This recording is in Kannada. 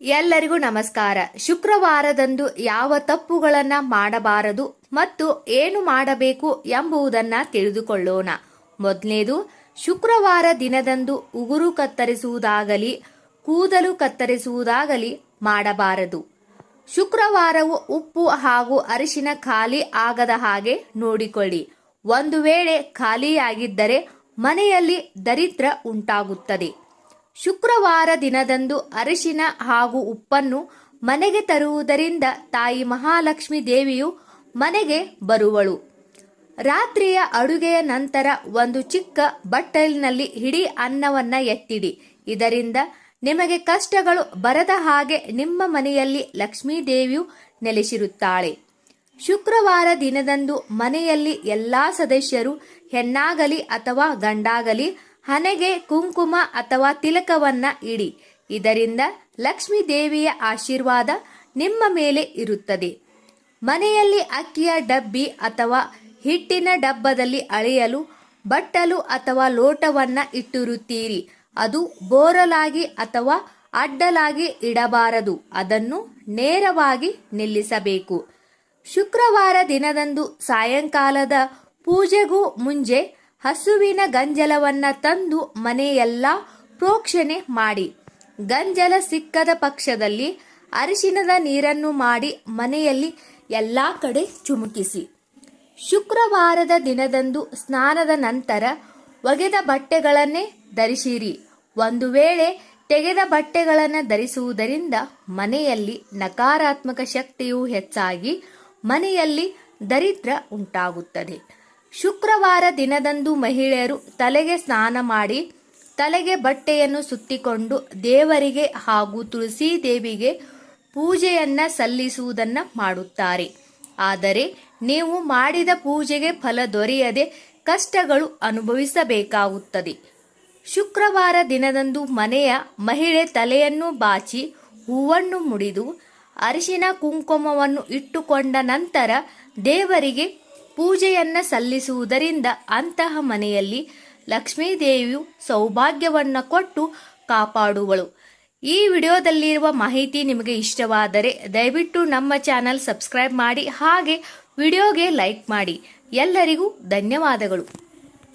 ಎಲ್ಲರಿಗೂ ನಮಸ್ಕಾರ. ಶುಕ್ರವಾರದಂದು ಯಾವ ತಪ್ಪುಗಳನ್ನ ಮಾಡಬಾರದು ಮತ್ತು ಏನು ಮಾಡಬೇಕು ಎಂಬುದನ್ನ ತಿಳಿದುಕೊಳ್ಳೋಣ. ಮೊದಲನೇದು ಶುಕ್ರವಾರ ದಿನದಂದು ಉಗುರು ಕತ್ತರಿಸುವುದಾಗಲಿ, ಕೂದಲು ಕತ್ತರಿಸುವುದಾಗಲಿ ಮಾಡಬಾರದು. ಶುಕ್ರವಾರವು ಉಪ್ಪು ಹಾಗೂ ಅರಿಶಿನ ಖಾಲಿ ಆಗದ ಹಾಗೆ ನೋಡಿಕೊಳ್ಳಿ. ಒಂದು ವೇಳೆ ಖಾಲಿಯಾಗಿದ್ದರೆ ಮನೆಯಲ್ಲಿ ದರಿದ್ರ ಉಂಟಾಗುತ್ತದೆ. ಶುಕ್ರವಾರ ದಿನದಂದು ಅರಿಶಿನ ಹಾಗೂ ಉಪ್ಪನ್ನು ಮನೆಗೆ ತರುವುದರಿಂದ ತಾಯಿ ಮಹಾಲಕ್ಷ್ಮಿ ದೇವಿಯು ಮನೆಗೆ ಬರುವಳು. ರಾತ್ರಿಯ ಅಡುಗೆಯ ನಂತರ ಒಂದು ಚಿಕ್ಕ ಬಟ್ಟಲಿನಲ್ಲಿ ಹಿಡಿ ಅನ್ನವನ್ನ ಎತ್ತಿಡಿ. ಇದರಿಂದ ನಿಮಗೆ ಕಷ್ಟಗಳು ಬರದ ಹಾಗೆ ನಿಮ್ಮ ಮನೆಯಲ್ಲಿ ಲಕ್ಷ್ಮೀ ದೇವಿಯು ನೆಲೆಸಿರುತ್ತಾಳೆ. ಶುಕ್ರವಾರ ದಿನದಂದು ಮನೆಯಲ್ಲಿ ಎಲ್ಲಾ ಸದಸ್ಯರು ಹೆಣ್ಣಾಗಲಿ ಅಥವಾ ಗಂಡಾಗಲಿ ಹಣೆಗೆ ಕುಂಕುಮ ಅಥವಾ ತಿಲಕವನ್ನ ಇಡಿ. ಇದರಿಂದ ಲಕ್ಷ್ಮೀ ದೇವಿಯ ಆಶೀರ್ವಾದ ನಿಮ್ಮ ಮೇಲೆ ಇರುತ್ತದೆ. ಮನೆಯಲ್ಲಿ ಅಕ್ಕಿಯ ಡಬ್ಬಿ ಅಥವಾ ಹಿಟ್ಟಿನ ಡಬ್ಬದಲ್ಲಿ ಅಳೆಯಲು, ಬಟ್ಟಲು ಅಥವಾ ಲೋಟವನ್ನ ಇಟ್ಟಿರುತ್ತೀರಿ. ಅದು ಬೋರಲಾಗಿ ಅಥವಾ ಅಡ್ಡಲಾಗಿ ಇಡಬಾರದು. ಅದನ್ನು ನೇರವಾಗಿ ನಿಲ್ಲಿಸಬೇಕು. ಶುಕ್ರವಾರ ದಿನದಂದು ಸಾಯಂಕಾಲದ ಪೂಜೆಗೂ ಮುಂಜೆ ಹಸುವಿನ ಗಂಜಲವನ್ನ ತಂದು ಮನೆಯೆಲ್ಲ ಪ್ರೋಕ್ಷಣೆ ಮಾಡಿ. ಗಂಜಲ ಸಿಕ್ಕದ ಪಕ್ಷದಲ್ಲಿ ಅರಿಶಿನದ ನೀರನ್ನು ಮಾಡಿ ಮನೆಯಲ್ಲಿ ಎಲ್ಲ ಕಡೆ ಚುಮುಕಿಸಿ. ಶುಕ್ರವಾರದ ದಿನದಂದು ಸ್ನಾನದ ನಂತರ ಒಗೆದ ಬಟ್ಟೆಗಳನ್ನೇ ಧರಿಸಿರಿ. ಒಂದು ವೇಳೆ ತೆಗೆದ ಬಟ್ಟೆಗಳನ್ನು ಧರಿಸುವುದರಿಂದ ಮನೆಯಲ್ಲಿ ನಕಾರಾತ್ಮಕ ಶಕ್ತಿಯು ಹೆಚ್ಚಾಗಿ ಮನೆಯಲ್ಲಿ ದರಿದ್ರ ಉಂಟಾಗುತ್ತದೆ. ಶುಕ್ರವಾರ ದಿನದಂದು ಮಹಿಳೆಯರು ತಲೆಗೆ ಸ್ನಾನ ಮಾಡಿ, ತಲೆಗೆ ಬಟ್ಟೆಯನ್ನು ಸುತ್ತಿಕೊಂಡು ದೇವರಿಗೆ ಹಾಗೂ ತುಳಸಿ ದೇವಿಗೆ ಪೂಜೆಯನ್ನು ಸಲ್ಲಿಸುವುದನ್ನು ಮಾಡುತ್ತಾರೆ. ಆದರೆ ನೀವು ಮಾಡಿದ ಪೂಜೆಗೆ ಫಲ ದೊರೆಯದೆ ಕಷ್ಟಗಳು ಅನುಭವಿಸಬೇಕಾಗುತ್ತದೆ. ಶುಕ್ರವಾರ ದಿನದಂದು ಮನೆಯ ಮಹಿಳೆ ತಲೆಯನ್ನು ಬಾಚಿ ಹೂವನ್ನು ಮುಡಿದು ಅರಿಶಿನ ಕುಂಕುಮವನ್ನು ಇಟ್ಟುಕೊಂಡ ನಂತರ ದೇವರಿಗೆ ಪೂಜೆಯನ್ನ ಸಲ್ಲಿಸುವುದರಿಂದ ಅಂತಹ ಮನೆಯಲ್ಲಿ ಲಕ್ಷ್ಮೀದೇವಿಯು ಸೌಭಾಗ್ಯವನ್ನ ಕೊಟ್ಟು ಕಾಪಾಡುವಳು. ಈ ವಿಡಿಯೋದಲ್ಲಿರುವ ಮಾಹಿತಿ ನಿಮಗೆ ಇಷ್ಟವಾದರೆ ದಯವಿಟ್ಟು ನಮ್ಮ ಚಾನಲ್ ಸಬ್ಸ್ಕ್ರೈಬ್ ಮಾಡಿ ಹಾಗೆ ವಿಡಿಯೋಗೆ ಲೈಕ್ ಮಾಡಿ. ಎಲ್ಲರಿಗೂ ಧನ್ಯವಾದಗಳು.